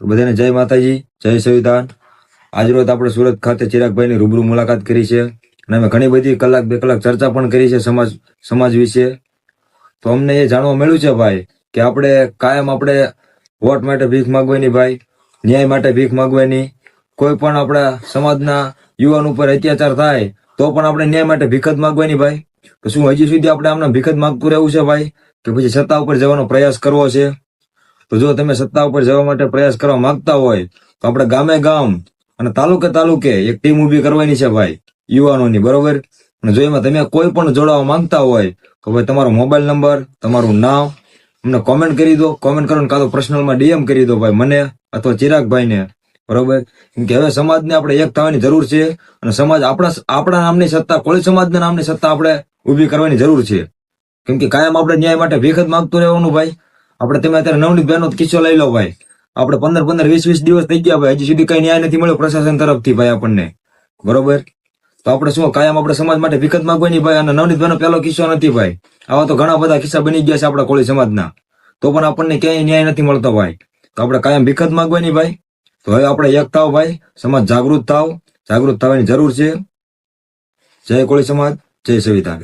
તો બધાને જય માતાજી, જય સંવિધાન. આજરોજ આપણે સુરત ખાતે ચિરાગભાઈની રૂબરૂ મુલાકાત કરી છે અને અમે ઘણી બધી કલાક બે કલાક ચર્ચા પણ કરી છે સમાજ સમાજ વિશે. તો અમને એ જાણવા મળ્યું છે ભાઈ કે આપણે કાયમ આપણે વોટ માટે ભીખ માગવાની ભાઈ, ન્યાય માટે ભીખ માગવાની. કોઈ પણ આપણા સમાજના યુવાન ઉપર અત્યાચાર થાય, તો પણ આપણે ન્યાય માટે ભીખ જ માગવાની ભાઈ. શું હજી સુધી આપણે આમને ભીખ જ માગતું રહેવું છે ભાઈ? કે પછી સત્તા ઉપર જવાનો પ્રયાસ કરવો છે? તો જો તમે સત્તા ઉપર જવા માટે પ્રયાસ કરવા માંગતા હોય, તો આપણે ગામે ગામ અને તાલુકે તાલુકે એક ટીમ ઊભી કરવાની છે ભાઈ, યુવાનોની, બરોબર? અને જો એમાં તમે કોઈ પણ જોડાવા માંગતા હોય, તો ભાઈ તમારો મોબાઈલ નંબર, તમારું નામ, અમને કોમેન્ટ કરી દો. કોમેન્ટ કરો ને કાં તો પર્સનલમાં ડીએમ કરી દો ભાઈ મને અથવા ચિરાગભાઈને, બરોબર? કેમ કે હવે સમાજને આપણે એક થવાની જરૂર છે અને સમાજ આપણા આપણા નામની સત્તા, કોળી સમાજના નામની સત્તા આપણે ઊભી કરવાની જરૂર છે. કેમ કે કાયમ આપણે ન્યાય માટે ભીખ જ માંગતું રહેવાનું ભાઈ. આપણે તમે અત્યારે નવનીત બહેનો કિસ્સો લઈ લો ભાઈ. આપણે પંદર પંદર વીસ વીસ દિવસ થઈ ગયા ભાઈ. હજી સુધી કઈ ન્યાય નથી મળ્યો પ્રશાસન તરફથી ભાઈ આપણને. બરોબર? તો આપણે શું, કાયમ આપણે સમાજ માટે વિકત માંગવા નહીં ભાઈ. અને નવનીત બહેનો પહેલો કિસ્સો નથી ભાઈ. આવા તો ઘણા બધા કિસ્સા બની ગયા છે આપણા કોળી સમાજના. તો પણ આપણને ક્યાંય ન્યાય નથી મળતો ભાઈ. તો આપણે કાયમ વિકત માંગવાની ભાઈ. તો હવે આપણે એક થાવ ભાઈ. સમાજ જાગૃત થાવ. જાગૃત થવાની જરૂર છે. જય કોળી સમાજ. જય સંવિધાન.